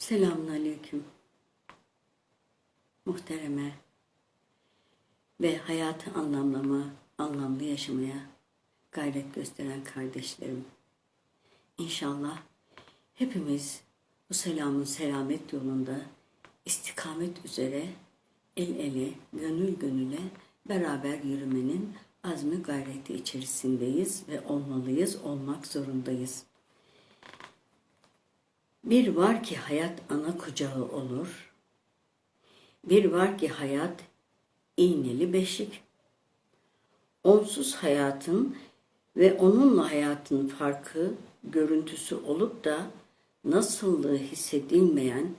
Selamünaleyküm. Muhtereme ve hayatı anlamlama, anlamlı yaşamaya gayret gösteren kardeşlerim. İnşallah hepimiz bu selamın selamet yolunda istikamet üzere el ele, gönül gönüle beraber yürümenin azmi gayreti içerisindeyiz ve olmalıyız, olmak zorundayız. Bir var ki hayat ana kucağı olur. Bir var ki hayat iğneli beşik. Onsuz hayatın ve onunla hayatın farkı, görüntüsü olup da nasıllığı hissedilmeyen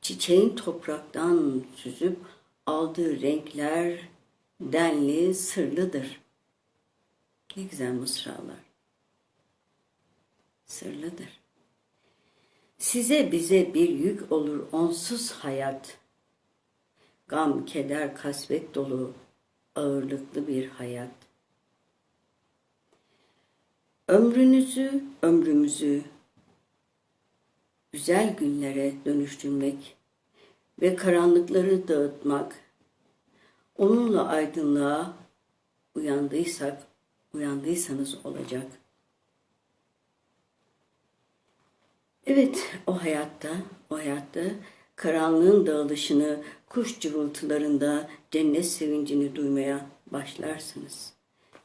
çiçeğin topraktan süzüp aldığı renkler denli, sırlıdır. Ne güzel mısralar. Sırlıdır. Size bize bir yük olur onsuz hayat. Gam, keder, kasvet dolu ağırlıklı bir hayat. Ömrünüzü, ömrümüzü güzel günlere dönüştürmek ve karanlıkları dağıtmak, onunla aydınlığa uyandıysak, uyandıysanız olacak.'' Evet, o hayatta, o hayatta karanlığın dağılışını, kuş cıvıltılarında cennet sevincini duymaya başlarsınız.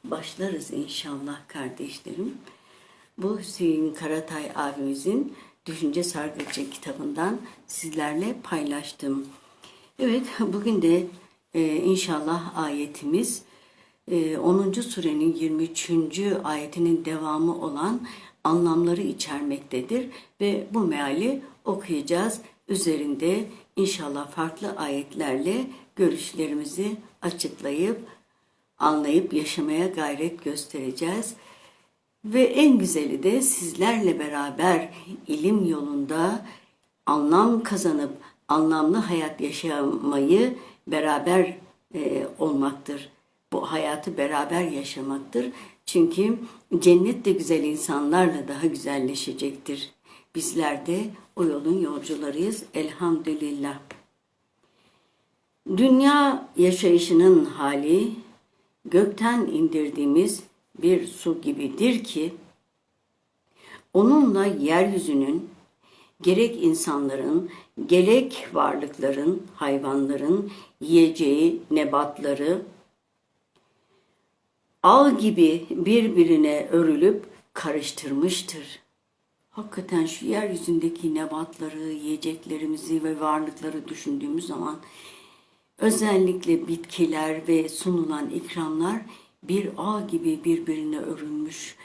Başlarız inşallah kardeşlerim. Bu Hüseyin Karatay abimizin Düşünce Sargıcı kitabından sizlerle paylaştım. Evet, bugün de e, inşallah ayetimiz 10. surenin 23. ayetinin devamı olan anlamları içermektedir ve bu meali okuyacağız. Üzerinde inşallah farklı ayetlerle görüşlerimizi açıklayıp anlayıp yaşamaya gayret göstereceğiz. Ve en güzeli de sizlerle beraber ilim yolunda anlam kazanıp anlamlı hayat yaşamayı beraber e, olmaktır. Bu hayatı beraber yaşamaktır. Çünkü cennet de güzel insanlarla daha güzelleşecektir. Bizler de o yolun yolcularıyız elhamdülillah. Dünya yaşayışının hali gökten indirdiğimiz bir su gibidir ki onunla yeryüzünün gerek insanların, gerek varlıkların, hayvanların yiyeceği nebatları, ağ gibi birbirine örülüp karıştırmıştır. Hakikaten şu yeryüzündeki nebatları, yiyeceklerimizi ve varlıkları düşündüğümüz zaman özellikle bitkiler ve sunulan ikramlar bir ağ gibi birbirine örülmüş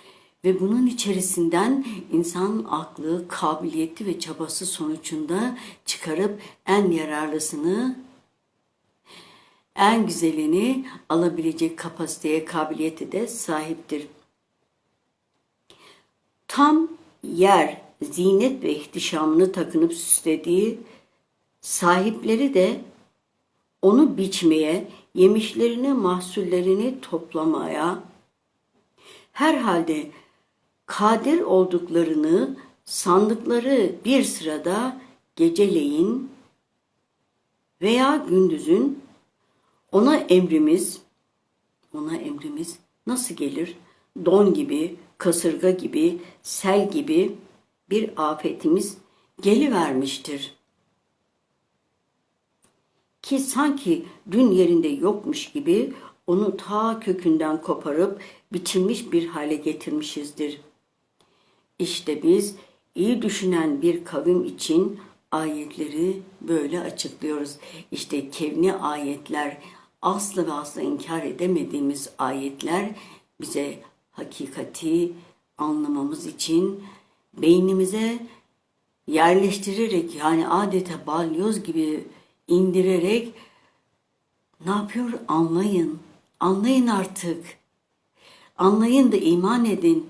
ve bunun içerisinden insan aklı, kabiliyeti ve çabası sonucunda çıkarıp en yararlısını en güzelini alabilecek kapasiteye, kabiliyeti de sahiptir. Tam yer, zinet ve ihtişamını takınıp süslediği sahipleri de onu biçmeye, yemişlerini, mahsullerini toplamaya, herhalde kadir olduklarını sandıkları bir sırada geceleyin veya gündüzün ona emrimiz, ona emrimiz nasıl gelir? Don gibi, kasırga gibi, sel gibi bir afetimiz gelivermiştir. Ki sanki dün yerinde yokmuş gibi onu ta kökünden koparıp biçilmiş bir hale getirmişizdir. İşte biz iyi düşünen bir kavim için ayetleri böyle açıklıyoruz. İşte kevni ayetler asla ve asla inkar edemediğimiz ayetler bize hakikati anlamamız için beynimize yerleştirerek yani adeta balyoz gibi indirerek ne yapıyor? Anlayın. Anlayın artık. Anlayın da iman edin.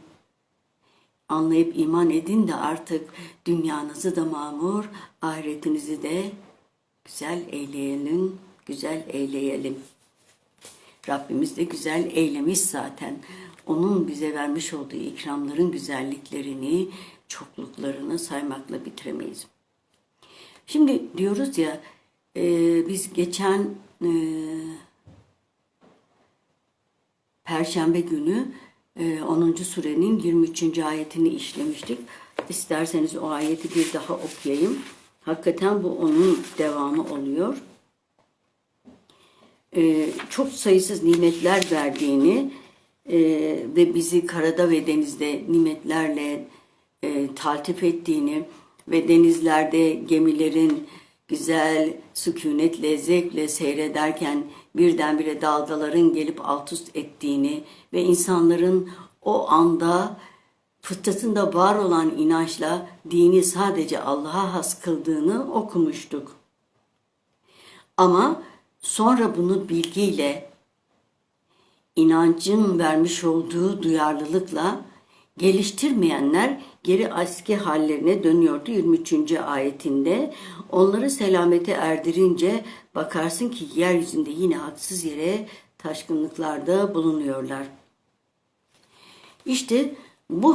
Anlayıp iman edin de artık dünyanızı da mamur, ahiretinizi de güzel eyleyelim güzel eyleyelim. Rabbimiz de güzel eylemiş zaten. Onun bize vermiş olduğu ikramların güzelliklerini, çokluklarını saymakla bitiremeyiz. Şimdi diyoruz ya e, biz geçen e, Perşembe günü e, 10. surenin 23. ayetini işlemiştik. İsterseniz o ayeti bir daha okuyayım. Hakikaten bu onun devamı oluyor. E, çok sayısız nimetler verdiğini e, ve bizi karada ve denizde nimetlerle e, taltif ettiğini ve denizlerde gemilerin güzel sükunetle, zevkle seyrederken birdenbire dalgaların gelip alt üst ettiğini ve insanların o anda fıtratında var olan inançla dini sadece Allah'a has kıldığını okumuştuk. Ama sonra bunu bilgiyle, inancın vermiş olduğu duyarlılıkla geliştirmeyenler geri eski hallerine dönüyordu 23. ayetinde. Onları selamete erdirince bakarsın ki yeryüzünde yine haksız yere taşkınlıklarda bulunuyorlar. İşte bu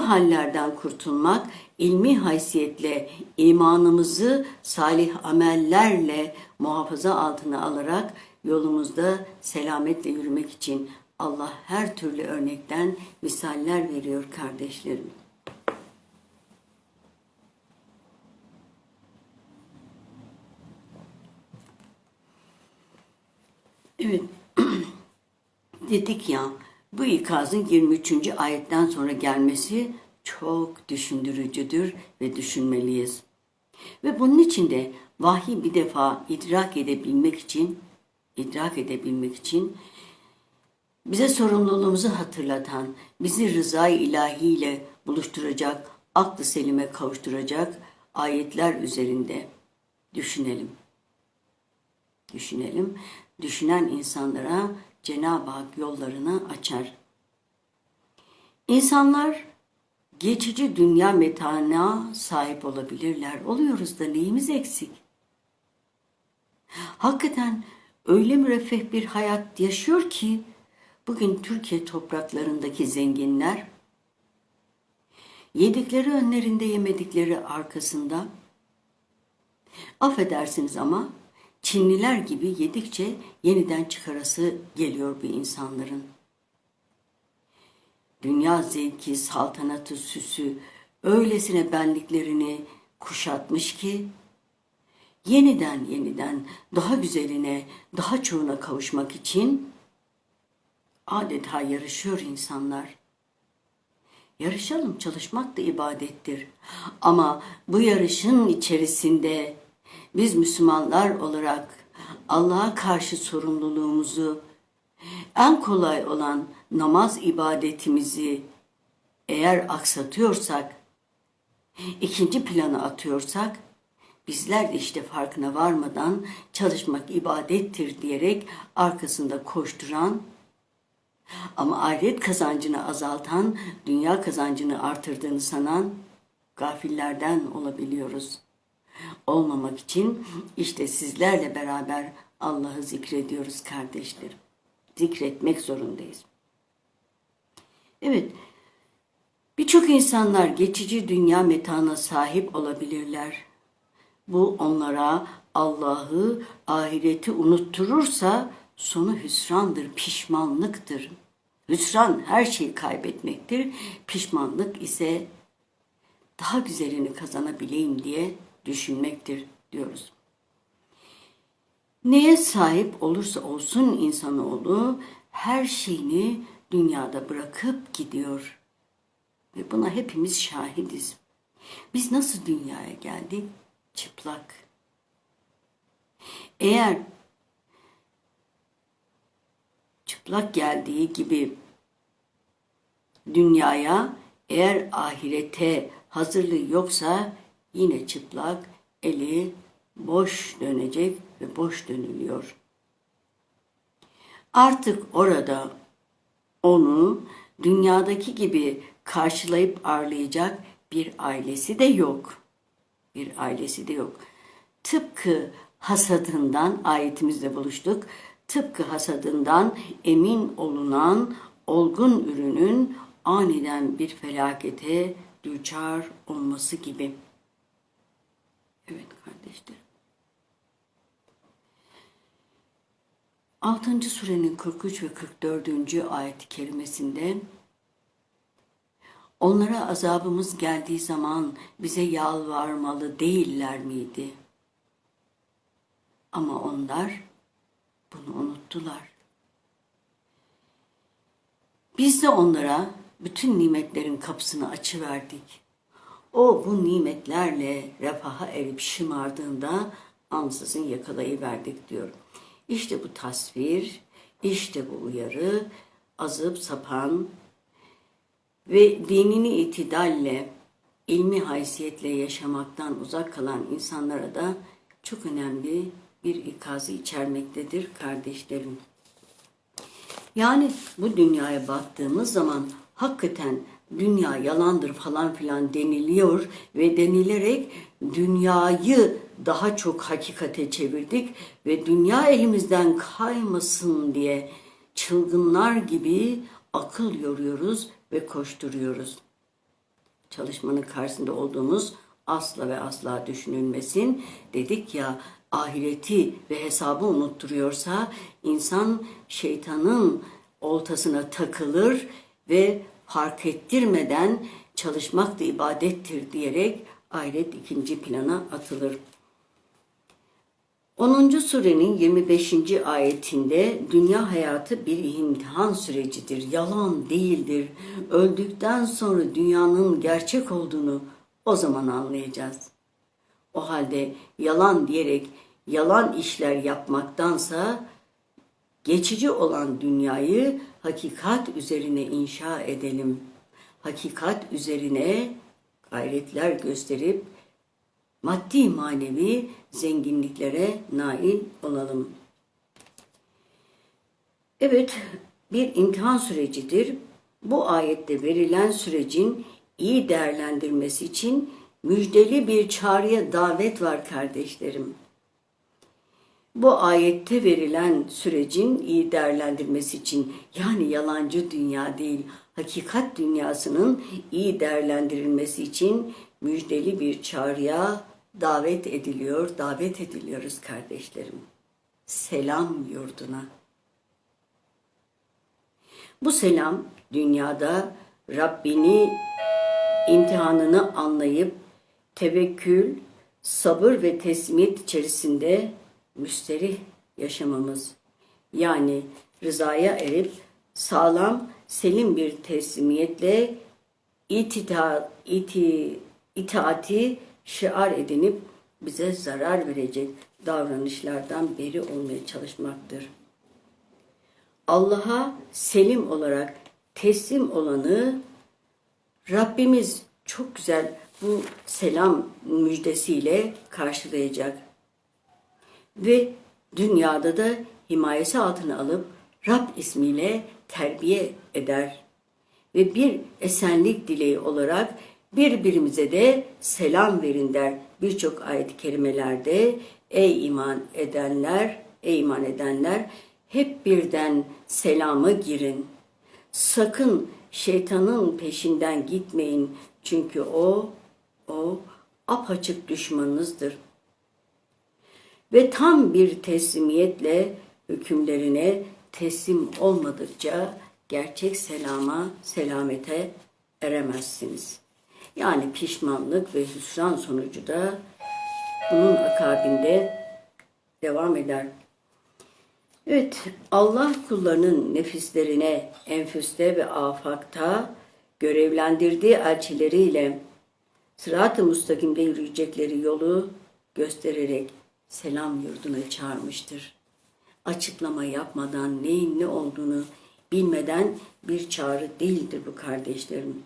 hallerden kurtulmak ilmi haysiyetle imanımızı salih amellerle muhafaza altına alarak yolumuzda selametle yürümek için Allah her türlü örnekten misaller veriyor kardeşlerim. Evet. Dedik ya bu ikazın 23. ayetten sonra gelmesi çok düşündürücüdür ve düşünmeliyiz. Ve bunun için de vahiy bir defa idrak edebilmek için idrak edebilmek için bize sorumluluğumuzu hatırlatan, bizi rızayı ilahiyle buluşturacak, aklı selime kavuşturacak ayetler üzerinde düşünelim. Düşünelim. Düşünen insanlara Cenab-ı Hak yollarını açar. İnsanlar geçici dünya metana sahip olabilirler. Oluyoruz da neyimiz eksik? Hakikaten öyle müreffeh bir hayat yaşıyor ki bugün Türkiye topraklarındaki zenginler yedikleri önlerinde yemedikleri arkasında affedersiniz ama Çinliler gibi yedikçe yeniden çıkarası geliyor bir insanların. Dünya zevki, saltanatı, süsü öylesine benliklerini kuşatmış ki yeniden yeniden daha güzeline, daha çoğuna kavuşmak için adeta yarışıyor insanlar. Yarışalım, çalışmak da ibadettir. Ama bu yarışın içerisinde biz Müslümanlar olarak Allah'a karşı sorumluluğumuzu en kolay olan namaz ibadetimizi eğer aksatıyorsak, ikinci plana atıyorsak, bizler de işte farkına varmadan çalışmak ibadettir diyerek arkasında koşturan ama ahiret kazancını azaltan, dünya kazancını artırdığını sanan gafillerden olabiliyoruz. Olmamak için işte sizlerle beraber Allah'ı zikrediyoruz kardeşlerim. Zikretmek zorundayız. Evet, birçok insanlar geçici dünya metana sahip olabilirler. Bu onlara Allah'ı, ahireti unutturursa sonu hüsrandır, pişmanlıktır. Hüsran her şeyi kaybetmektir. Pişmanlık ise daha güzelini kazanabileyim diye düşünmektir diyoruz. Neye sahip olursa olsun insanoğlu her şeyini dünyada bırakıp gidiyor. Ve buna hepimiz şahidiz. Biz nasıl dünyaya geldik? Çıplak. Eğer çıplak geldiği gibi dünyaya eğer ahirete hazırlığı yoksa yine çıplak, eli boş dönecek ve boş dönülüyor. Artık orada onu dünyadaki gibi karşılayıp ağırlayacak bir ailesi de yok. Bir ailesi de yok. Tıpkı hasadından ayetimizde buluştuk. Tıpkı hasadından emin olunan olgun ürünün aniden bir felakete düçar olması gibi. Evet kardeşlerim. 6. surenin 43 ve 44. ayet-i kerimesinde Onlara azabımız geldiği zaman bize yalvarmalı değiller miydi? Ama onlar bunu unuttular. Biz de onlara bütün nimetlerin kapısını açıverdik. O bu nimetlerle refaha erip şımardığında ansızın yakalayıverdik diyor. İşte bu tasvir, işte bu uyarı, azıp sapan ve dinini itidalle, ilmi haysiyetle yaşamaktan uzak kalan insanlara da çok önemli bir ikazı içermektedir kardeşlerim. Yani bu dünyaya baktığımız zaman hakikaten dünya yalandır falan filan deniliyor ve denilerek dünyayı daha çok hakikate çevirdik ve dünya elimizden kaymasın diye çılgınlar gibi akıl yoruyoruz ve koşturuyoruz. Çalışmanın karşısında olduğumuz asla ve asla düşünülmesin. Dedik ya ahireti ve hesabı unutturuyorsa insan şeytanın oltasına takılır ve fark ettirmeden çalışmak da ibadettir diyerek ahiret ikinci plana atılır. 10. surenin 25. ayetinde dünya hayatı bir imtihan sürecidir, yalan değildir. Öldükten sonra dünyanın gerçek olduğunu o zaman anlayacağız. O halde yalan diyerek yalan işler yapmaktansa geçici olan dünyayı hakikat üzerine inşa edelim. Hakikat üzerine gayretler gösterip maddi manevi zenginliklere nail olalım. Evet, bir imtihan sürecidir. Bu ayette verilen sürecin iyi değerlendirmesi için müjdeli bir çağrıya davet var kardeşlerim. Bu ayette verilen sürecin iyi değerlendirmesi için yani yalancı dünya değil, hakikat dünyasının iyi değerlendirilmesi için müjdeli bir çağrıya davet ediliyor, davet ediliyoruz kardeşlerim. Selam yurduna. Bu selam dünyada Rabbini imtihanını anlayıp tevekkül, sabır ve teslimiyet içerisinde müsterih yaşamamız. Yani rızaya erip sağlam, selim bir teslimiyetle itita, iti, itaati şiar edinip bize zarar verecek davranışlardan beri olmaya çalışmaktır. Allah'a selim olarak teslim olanı Rabbimiz çok güzel bu selam müjdesiyle karşılayacak. Ve dünyada da himayesi altına alıp Rab ismiyle terbiye eder. Ve bir esenlik dileği olarak birbirimize de selam verin der. Birçok ayet-i kerimelerde ey iman edenler, ey iman edenler hep birden selama girin. Sakın şeytanın peşinden gitmeyin çünkü o o apaçık düşmanınızdır. Ve tam bir teslimiyetle hükümlerine teslim olmadıkça gerçek selama, selamete eremezsiniz. Yani pişmanlık ve hüsran sonucu da bunun akabinde devam eder. Evet, Allah kullarının nefislerine enfüste ve afakta görevlendirdiği elçileriyle sırat-ı mustakimde yürüyecekleri yolu göstererek selam yurduna çağırmıştır. Açıklama yapmadan neyin ne olduğunu bilmeden bir çağrı değildir bu kardeşlerim.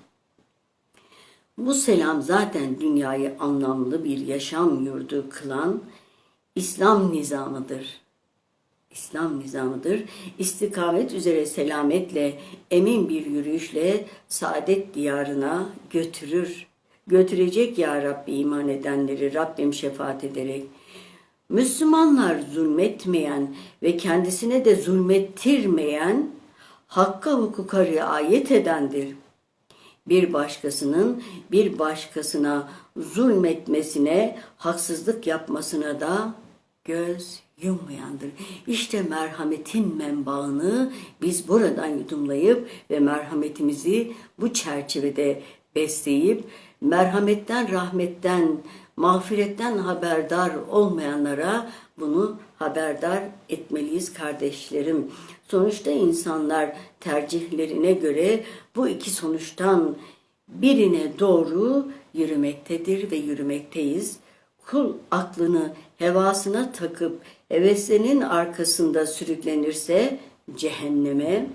Bu selam zaten dünyayı anlamlı bir yaşam yurdu kılan İslam nizamıdır. İslam nizamıdır. İstikamet üzere selametle, emin bir yürüyüşle saadet diyarına götürür. Götürecek ya Rabbi iman edenleri Rabbim şefaat ederek. Müslümanlar zulmetmeyen ve kendisine de zulmettirmeyen, hakka hukuka riayet edendir. Bir başkasının bir başkasına zulmetmesine, haksızlık yapmasına da göz yummayandır. İşte merhametin menbaını biz buradan yudumlayıp ve merhametimizi bu çerçevede besleyip merhametten, rahmetten, mağfiretten haberdar olmayanlara bunu haberdar etmeliyiz kardeşlerim. Sonuçta insanlar tercihlerine göre bu iki sonuçtan birine doğru yürümektedir ve yürümekteyiz. Kul aklını hevasına takıp heveslerinin arkasında sürüklenirse cehenneme,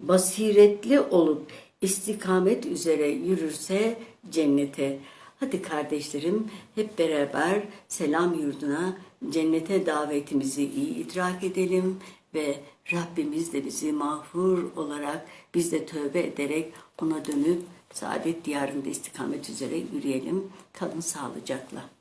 basiretli olup istikamet üzere yürürse cennete. Hadi kardeşlerim hep beraber selam yurduna cennete davetimizi iyi idrak edelim ve Rabbimiz de bizi mağfur olarak biz de tövbe ederek ona dönüp saadet diyarında istikamet üzere yürüyelim. Kalın sağlıcakla.